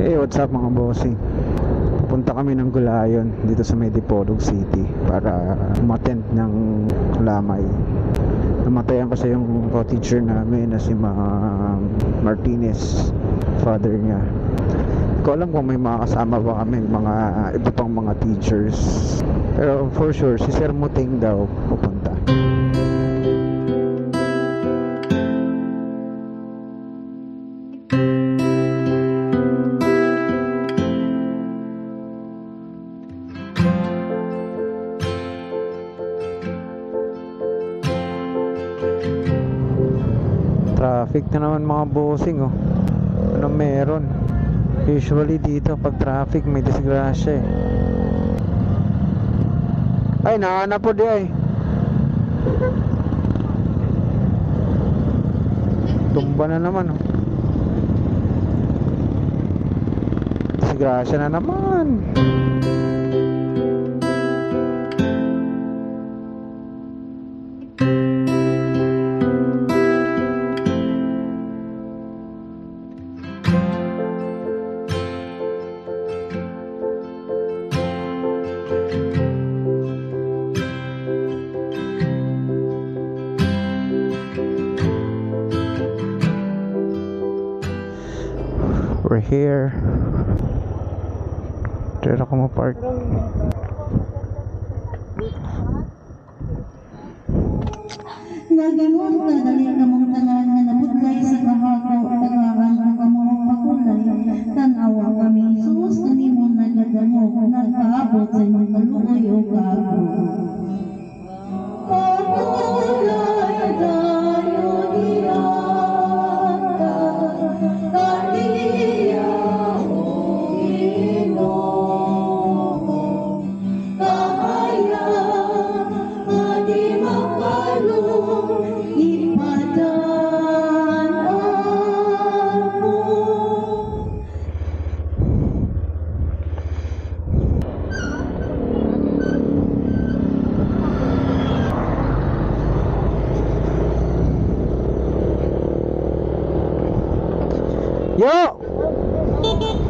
Hey, what's up mga bossing? Punta kami ng Gulayon dito sa Medipolog City para umattend ng lamay. Namatayan kasi yung co-teacher namin na si Ma'am Martinez, father niya. Hindi ko alam kung may mga kasama ba kami, mga iba pang mga teachers. Pero for sure, si Sir Muting daw pupunta. Traffic na naman mga bossing oh. Ano meron? Usually dito pag traffic may disgrasya eh. Ay, naana po di ay. Tumba na naman oh. Disgrasya na naman. We're here. Dito ako ma-park. Naganon ka dali ka mong よ